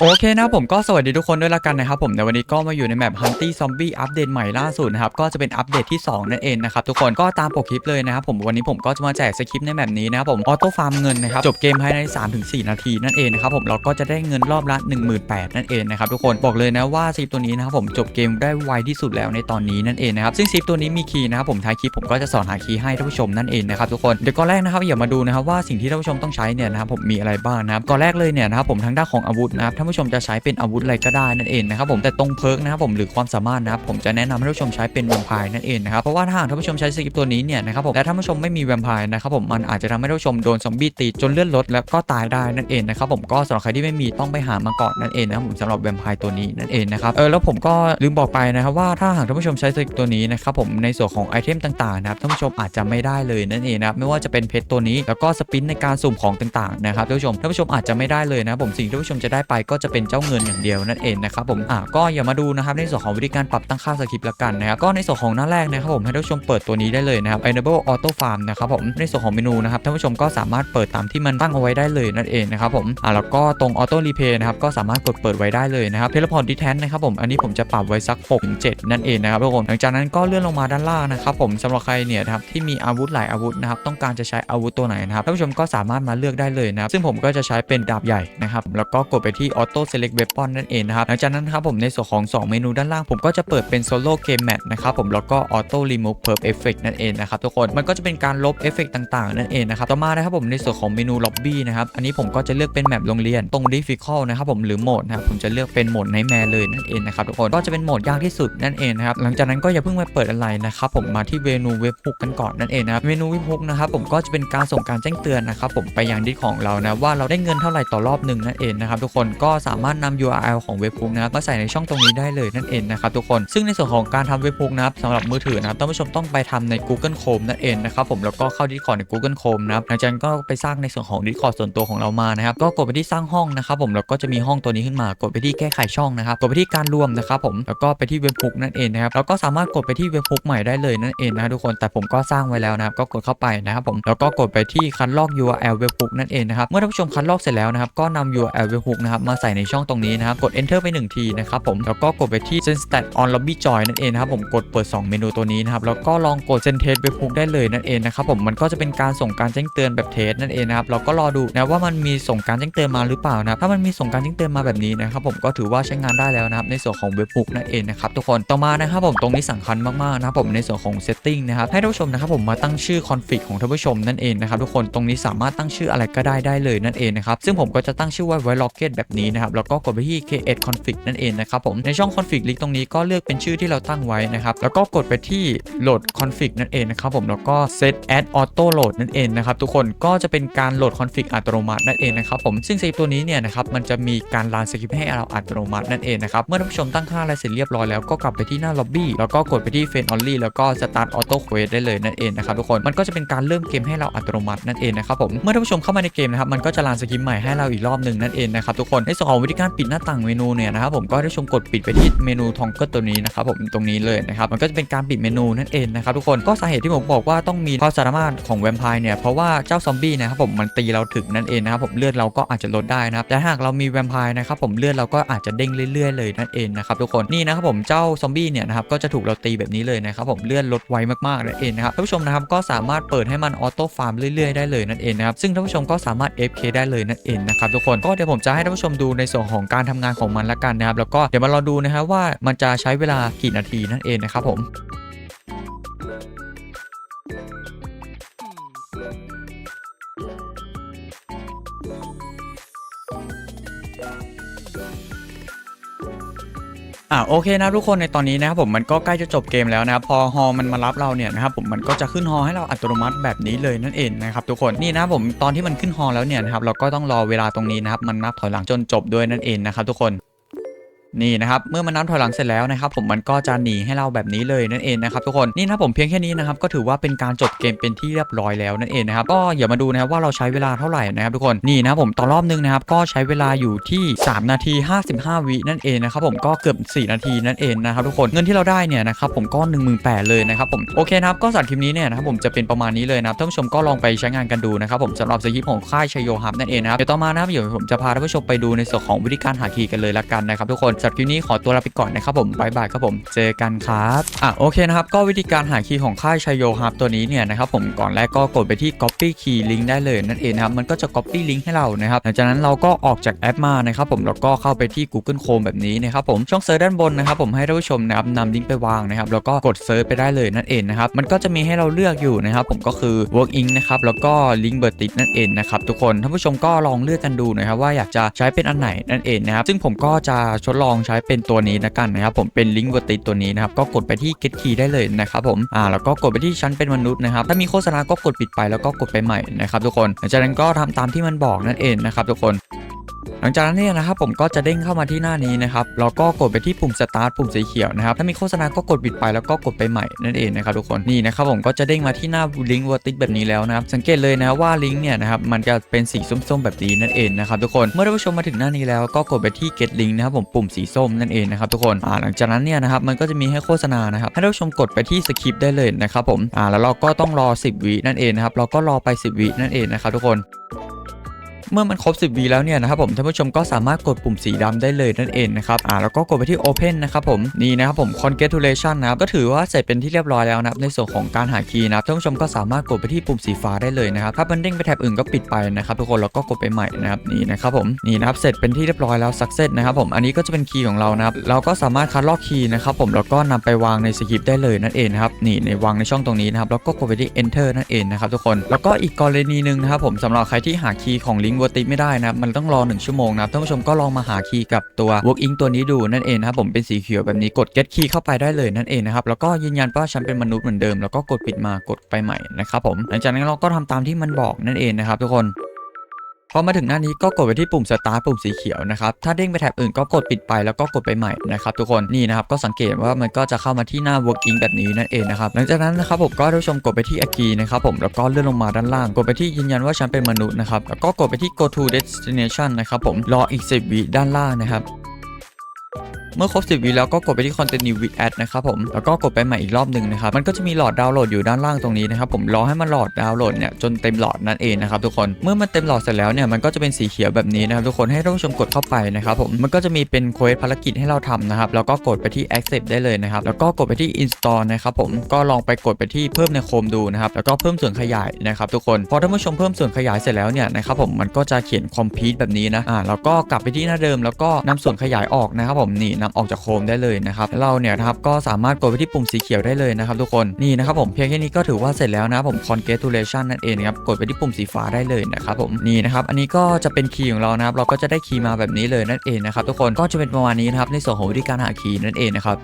โอเคนะผมก็สวัสดีทุกคนด้วยละกันนะครับผมในวันนี้ก็มาอยู่ในแมป Hunty Zombie อัปเดตใหม่ล่าสุดนะครับก็จะเป็นอัปเดตที่ 2 นั่นเองนะครับทุกคนก็ตามปกคลิปเลยนะครับผมวันนี้ผมก็จะมาแจกสคริปต์ในแมปนี้นะครับผมออโต้ฟาร์มเงินนะครับจบเกมภายใน 3-4 นาทีนั่นเองนะครับผมเราก็จะได้เงินรอบละ 18,000นั่นเองนะครับทุกคนบอกเลยนะว่าสคริปต์ตัวนี้นะครับผมจบเกมได้ไวที่สุดแล้วในตอนนี้นั่นเองนะครับซึ่งสคริปต์ตัวนี้มีคีย์นะครับผมท้ายคลิปผมก็จะสอนหาคีย์ให้ท่านผู้ชมนั่นเองนะครับทุกคนเดี๋ยวก่อนแรกนะครับอย่ามาดูนะครับว่าสิ่งที่ท่านผู้ชมต้องใช้เนี่ยนะครับผมมีอะไรบ้างนะครับก่อนแรกเลยเนี่ยนะครับผมทางด้านของอาวุธนะครับผู้ชมจะใช้เป็นอาวุธอะไรก็ได้นั่นเองนะครับผมแต่ตรงเพิร์กนะครับผมหรือความสามารถนะครับผมจะแนะนำให้ท่านผู้ชมใช้เป็นแวมไพร์นั่นเองนะครับเพราะว่าถ้าหากท่านผู้ชมใช้สกิปตัวนี้เนี่ยนะครับผมและท่านผู้ชมไม่มีแวมไพร์นะครับผมมันอาจจะทำให้ท่านผู้ชมโดนซอมบี้ตีจนเลือดลดแล้วก็ตายได้นั่นเองนะครับผมก็สำหรับใครที่ไม่มีต้องไปหามาก่อนนั่นเองนะครับผมสำหรับแวมไพร์ตัวนี้นั่นเองนะครับเออแล้วผมก็ลืมบอกไปนะครับว่าถ้าหากท่านผู้ชมใช้สกิปตัวนี้นะครับผมในส่วนของไอเทมต่างๆนะครับท่านผู้ชมอาจจะไม่ได้เลยนั่นเองนะครับไม่ว่าจะเป็นเพชรตัวนี้แล้วก็สปินในการสุ่มของต่างๆนะครับท่านผู้ชมท่านผู้ชมอาจจะไม่ได้เลยนะผมสิ่งที่ท่านผู้ชมจะได้ไปก็จะเป็นเจ้าเงินอย่างเดียวนั่นเองนะครับผมอะก็อย่ามาดูนะครับในส่วนของวิธีการปรับตั้งค่าสคริปต์ละกันนะครับก็ในส่วนของหน้าแรกนะครับผมให้ท่านผู้ชมเปิดตัวนี้ได้เลยนะครับ enable auto farm นะครับผมในส่วนของเมนูนะครับท่านผู้ชมก็สามารถเปิดตามที่มันตั้งเอาไว้ได้เลยนั่นเองนะครับผมอะแล้วก็ตรง auto replay นะครับก็สามารถกดเปิดไว้ได้เลยนะครับ teleport distance นะครับผมอันนี้ผมจะปรับไว้สัก6-7นั่นเองนะครับทุกคนหลังจากนั้นก็เลื่อนลงมาด้านล่างนะครับผมสำหรับใครเนี่ยครับที่มีอาวุธหลายอาวุธนะครับต้องการจะใช้อาวุธตัวไหนนะครับท่านผู้ชมก็สามารถมาเลือกได้เลยนะครับซึ่งผมก็จะใช้เป็นดาบใหญ่นะครับแล้วก็กดไปที่ auto select weapon นั่นเองนะครับหลังจากนั้นครับผมในส่วนของ 2 เมนูด้านล่างผมก็จะเปิดเป็น solo game match นะครับผมแล้วก็ auto remove perp effect นั่นเองนะครับทุกคนมันก็จะเป็นการลบเอฟเฟกต์ต่างๆนั่นเองนะครับต่อมานะครับผมในส่วนของเมนู lobby นะครับอันนี้ผมก็จะเลือกเป็นแมปโรงเรียนตรง difficult นะครับผมหรือโหมดนะครับผมจะเลือกเป็นโหมด nightmare เลยนั่นเองนะครับทุกคนก็จะเป็นโหมดยากที่สุดนั่นเองนะครับหลังจากนั้นก็อย่าเพิ่งไปเปิดอะไรนะครับผมมาที่เมนูเว็บฮุกกันก่อนนั่นเองนะครับเมนูเว็บฮุกนะครับผมก็จะเป็นการส่งการแจ้งเตือนนะครับผมไปยังดิสของเรานะว่าเราได้เงินเท่าไหร่ต่อรอบหนึ่งนั่นเองนะครับทุกคนก็สามารถนำ URL ของเว็บฮุกนะครับมาใส่ในช่องตรงนี้ได้เลยนั่นเองนะครับทุกคนซึ่งในส่วนของการทำเว็บฮุกนะครับสำหรับมือถือนะครับท่านผู้ชมต้องไปทำใน Google Chrome นั่นเองนะครับผมแล้วก็เข้า Discord ใน Google Chrome นะครับหลังจากนั้นก็ไปสร้างในส่วนของ Discord ส่วนตัวของเรามานะครับก็กดไปที่สร้างห้องนะครับผมแล้วก็จะมีห้องตัวนี้ขึ้นมากดไปที่แก้ไขช่องนะครับกดไปที่การรวมนะครับผมแล้วก็ไปที่เว็บฮุกนั่นเองนะครับแล้วก็สามารถกดไปที่เว็บฮุกใหม่ได้เลยนั่นเองนะทุกคนแต่ผมก็สร้างไว้แล้วนะครับก็กดเข้าไปนะครับผมแล้วก็กดไปที่คัดลอก URL เว็บฮุกนั่นเองนะครับเมื่อท่านผู้ชมคัดลอกเสร็จแล้วนะครับก็นำ URL เว็บฮุกนะครับมาใส่ในช่องตรงนี้นะครับ กด enter ไปหนึ่งทีนะครับผม แล้วก็กดไปที่ send stat on lobby join นั่นเองนะครับผม กดเปิด 2 เมนูตัวนี้นะครับ แล้วก็ลองกด send test เว็บฮุกได้เลยนั่นเองนะครับผม มันก็จะเป็นการส่งการแจ้งเตือนแบบเทสนั่นเองนะครับ เราก็รอดูนะว่ามันมีส่งการแจ้งเตือนมาหรือเปล่านะถ้ามันมีส่งการแจ้งเตือนมาแบบนี้นะครับผม ก็ถือว่าใช้งานได้แล้วนะครับ ในส่วนของเว็บฮุกนั่นเองนะครับทุกคน ต่อมานะครับผม ตรงนี้สำคัญมากๆนะครับผมในส่วนของ setting นะครับ ให้ท่านผู้ชมนะครับผมมาตั้งชื่อ config ของท่านผู้ชมนั่นเองนะครับทุกคน ตรงนี้สามารถตั้งชื่ออะไรก็ได้ได้เลยนั่นเองนะครับ ซึ่งผมก็จะตั้งชื่อว่าไว้ rocket แบบนี้นะครับแล้วก็กดไปที่ create config นั่นเองนะครับผมในช่อง config link ตรงนี้ก็เลือกเป็นชื่อที่เราตั้งไว้นะครับแล้วก็กดไปที่ load config นั่นเองนะครับผมแล้วก็ set add auto load นั่นเองนะครับทุกคนก็จะเป็นการโหลด config อัตโนมัตินั่นเองนะครับผมซึ่งสคริปต์ตัวนี้เนี่ยนะครับมันจะมีการรันสคริปต์ให้เราอัตโนมัตินั่นเองนะครับเมื่อท่านผู้ชมตั้งค่าอะไรเสร็จเรียบร้อยแล้วก็กลับไปที่หน้า lobby แล้วก็กดไปที่ friend only แล้วก็ start auto quest ได้เลยนั่นเองนะครับทุกคนมันก็จะเป็นการเริ่มเกมให้เราอัตโนมัตินั่นเองนะครับผมเมื่อท่านผู้ชมเข้ามาในเกมนะครับมันก็จะรันสคริปต์ใหม่ให้เราอีกรอบหนึ่งนั่นเองนะครับทุกคนในส่วนของวิธีการปิดหน้าต่างเมนูเนี่ยนะครับผมก็ให้ท่านผู้ชมกดปิดไปที่เมนูทองเกิลตัวนี้นะครับผมตรงนี้เลยนะครับมันก็จะเป็นการปิดเมนูนั่นเองนะครับทุกคนก็สาเหตุที่ผมบอกว่าต้องมีความสามารถของแวมไพร์เนี่ยเพราะว่าเจ้าซอมบี้นะครับผมมันตีเราถึงนั่นเองนะครับผมเลือดเราก็อาจจะลดได้นะครับแต่หากเรามีแวมไพร์นะครับผมเลือดเราก็อาจจะเด้งเรื่อยๆเลยนั่นเองนะครับทุกคนนี่นะครับผมเจ้าซอมบี้เนี่ยนะครับก็จะถูกเราตีแบบนี้เลยนะครับผมเลือดลดไวมากๆนั่นเองนะครับท่านผู้ชมนะครับก็สามารถเปิดให้มันออโต้ฟาร์มเรื่อยๆได้เลยนั่นเองนะครับซึ่งท่านผู้ชมก็สามารถ FK ได้เลยนั่นเองนะครับทุกคนก็เดี๋ยวผมจะให้ท่านผู้ชมดููในส่วนของการทำงานของมันละกันนะครับแล้วก็เดี๋ยวมารอดูนะครับว่ามันจะใช้เวลากี่นาทีนั่นเองนะครับผม อ่าโอเคนะทุกคนในตอนนี้นะครับผมมันก็ใกล้จะจบเกมแล้วนะครับพอฮอมันมารับเราเนี่ยนะครับผมมันก็จะขึ้นฮอให้เราอัตโนมัติแบบนี้เลยนั่นเองนะครับทุกคนนี่นะผมตอนที่มันขึ้นฮอแล้วเนี่ยนะครับเราก็ต้องรอเวลาตรงนี้นะครับมันนับถอยหลังจนจบด้วยนั่นเองนะครับทุกคน นี่นะครับเมื่อมันนับถอยหลังเสร็จแล้วนะครับผมมันก็จะหนีให้เราแบบนี้เลยนั่นเองนะครับทุกคนนี่นะผมเพียงแค่นี้นะครับก็ถือว่าเป็นการจบเกมเป็นที่เรียบร้อยแล้วนั่นเองนะครับก็อย่ามาดูนะครับว่าเราใช้เวลาเท่าไหร่นะครับทุกคนนี่นะผมต่อรอบนึงนะครับก็ใช้เวลาอยู่ที่ 3 นาที 55 วินั่นเองนะครับผมก็เกือบ 4 นาทีนั่นเองนะครับทุกคนเงินที่เราได้เนี่ยนะครับผมก็1 8 0 0 0เลยนะครับผมโอเคนะครับก็สำหรับคลิปนี้เนี่ยนะครับผมจะเป็นประมาณนี้เลยนะครับท่านผู้ชมก็ลองไปใช้งานกันดูนะครับผมสำหรับสคริปของค่ายชโยฮับนั่นเองนะครับเดี๋ยวต่อมานะครับเดี๋ยวผมจะพาท่านผู้ชมไปดูในส่วนของวิธีการหาคีย์กันเลยละกันนะครับทุกคนสำหรับคลิปนี้ขอตัวลาไปก่อนนะครับผมบายบายครับผม เจอกันครับอะโอเคนะครับก็วิธีการหาคีย์ของค่ายชัยโยฮับตัวนี้เนี่ยนะครับผมก่อนแรกก็กดไปที่ copy key link ได้เลยนั่นเองนะครับมันก็จะ copy link ให้เรานะครับหลังจากนั้นเราก็ออกจากแอปมานะครับผมแล้วก็เข้าไปที่ Google Chrome แบบนี้นะครับผมช่องเซิร์ชด้านบนนะครับผมให้ท่านผู้ชมนะครับนำลิงก์ไปวางนะครับแล้วก็กดเซิร์ชไปได้เลยนั่นเองนะครับมันก็จะมีให้เราเลือกอยู่นะครับผมก็คือ work ink นะครับแล้วก็ลิงก์เบอร์ติดนั่นเองนะครับทุกคนท่านผู้ชมก็ลองเลือกกันดูนะครับว่าอยากจะใช้เป็นอันไหนนั่นเองนะครับซึ่งผมก็จะทดลององใช้เป็นตัวนี้นะกันนะครับผมเป็นลิงก์เวอร์ติตัวนี้นะครับก็กดไปที่ get key ได้เลยนะครับผมอ่าแล้วก็กดไปที่ชั้นเป็นมนุษย์นะครับถ้ามีโฆษณาก็กดปิดไปแล้วก็กดไปใหม่นะครับทุกคนหลังจากนั้นก็ทำตามที่มันบอกนั่นเองนะครับทุกคน หลังจากนั้นเนี่ยนะครับผมก็จะเด้งเข้ามาที่หน้านี้นะครับแล้วก็กดไปที่ปุ่ม start ปุ่มสีเขียวนะครับถ้ามีโฆษณาก็กดปิดไปแล้วก็กดไปใหม่นั่นเองนะครับทุกคนนี่นะครับผมก็จะเด้งมาที่หน้าลิงก์วอร์ติแบบนี้แล้วนะครับสังเกตเลยนะว่าลิงก์เนี่ยนะครับมันจะเป็นสีส้มๆแบบนี้นั่นเองนะครับทุกคนเมื่อท่านผู้ชมมาถึงหน้านี้แล้วก็กดไปที่ get link นะครับผมปุ่มสีส้มนั่นเองนะครับทุกคนอ่าหลังจากนั้นเนี่ยนะครับมันก็จะมีให้โฆษณานะครับให้ท่านผู้ชมกดไปที่สคริปได้เลยนะครับผมอ่าแล้วเราก็ต้องรอ 10 วินั่นเองนะครับเราก็รอไป 10 วินั่นเองนะครับทุกคน เมื่อมันครบ 10วีแล้วเนี่ยนะครับผมท่านผู้ชมก็สามารถกดปุ่มสีดำได้เลยนั่นเองนะครับอ่าแล้วก็กดไปที่ Open นะครับผมนี่นะครับผม Congratulation นะครับก็ถือว่าเสร็จเป็นที่เรียบร้อยแล้วนะครับในส่วนของการหาคีย์นะครับท่านผู้ชมก็สามารถกดไปที่ปุ่มสีฟ้าได้เลยนะครับถ้ามันเด้งไปแท็บอื่นก็ปิดไปนะครับทุกคนแล้วก็กดไปใหม่นะครับนี่นะครับผมนี่นะครับเสร็จเป็นที่เรียบร้อยแล้ว Success นะครับผมอันนี้ก็จะเป็นคีย์ของเรานะครับเราก็สามารถคัดลอกคีย์นะครับผมแล้วก็นำไปวางในสคริปต์ได้เลยนั่นเองนะครับนี่ในวางในช่องตรงนี้นะครับแล้วก็กดไปที่ Enter นั่นเองนะครับทุกคนแล้วก็อีกกรณีหนึ่งนะครับผมสำหรับใครที่หาคีย์ของลิงก์วอติไม่ได้นะครับมันต้องรอ 1 ชั่วโมงนะครับท่านผู้ชมก็ลองมาหาคีย์กับตัว work ink ตัวนี้ดูนั่นเองนะครับผมเป็นสีเขียวแบบนี้กด get key เข้าไปได้เลยนั่นเองนะครับแล้วก็ยืนยันว่าฉันเป็นมนุษย์เหมือนเดิมแล้วก็กดปิดมากดไปใหม่นะครับผมหลังจากนั้นเราก็ทำตามที่มันบอกนั่นเองนะครับทุกคน พอมาถึงหน้านี้ก็กดไปที่ปุ่ม start ปุ่มสีเขียวนะครับ ถ้าเด้งไปแท็บอื่นก็กดปิดไปแล้วก็กดไปใหม่นะครับทุกคนนี่นะครับก็สังเกตว่ามันก็จะเข้ามาที่หน้า working แบบนี้นั่นเองนะครับหลังจากนั้นนะครับผมก็ท่านผู้ชมกดไปที่ agree นะครับผมแล้วก็เลื่อนลงมาด้านล่าง กดไปที่ยืนยันว่าฉันเป็นมนุษย์นะครับแล้วก็กดไปที่ go to destination นะครับผมรออีก 10 วิด้านล่างนะครับ เมื่อครบ 10 วิแล้วก็กดไปที่ continue with ad นะครับผม แล้วก็กดไปใหม่อีกรอบหนึ่งนะครับ มันก็จะมีหลอดดาวน์โหลดอยู่ด้านล่างตรงนี้นะครับผม รอให้มันหลอดดาวน์โหลดเนี่ยจนเต็มหลอดนั่นเองนะครับทุกคน เมื่อมันเต็มหลอดเสร็จแล้วเนี่ยมันก็จะเป็นสีเขียวแบบนี้นะครับทุกคนให้ท่านผู้ชมกดเข้าไปนะครับผม มันก็จะมีเป็นเควสภารกิจให้เราทำนะครับ แล้วก็กดไปที่ accept ได้เลยนะครับ แล้วก็กดไปที่ install นะครับผม ก็ลองไปกดไปที่เพิ่มในโคมดูนะครับ แล้วก็เพิ่มส่วนขยายนะครับทุกคน พอท่านผู้ชมเพิ่มส่วนขยายเสร็จแล้วเนี่ยนะครับผม มันก็จะเขียน complete แบบนี้นะ อ่า แล้วก็กลับไปที่หน้าเดิม แล้วก็นำส่วนขยายออกนะครับผม นี่นำออกจากโคมได้เลยนะครับเราเนี่ยนะครับก็สามารถกดไปที่ปุ่มสีเขียวได้เลยนะครับทุกคนนี่นะครับผมเพียงแค่นี้ก็ถือว่าเสร็จแล้วนะผม congratulation นั่นเองครับกดไปที่ปุ่มสีฟ้าได้เลยนะครับผมนี่นะครับอันนี้ก็จะเป็นคีย์ของเรานะครับเราก็จะได้คีย์มาแบบนี้เลยนั่นเองนะครับทุกคนก็จะเป็นประมาณนี้นะครับในส่วนของวิธีการหาคีย์นั่นเองนะครับ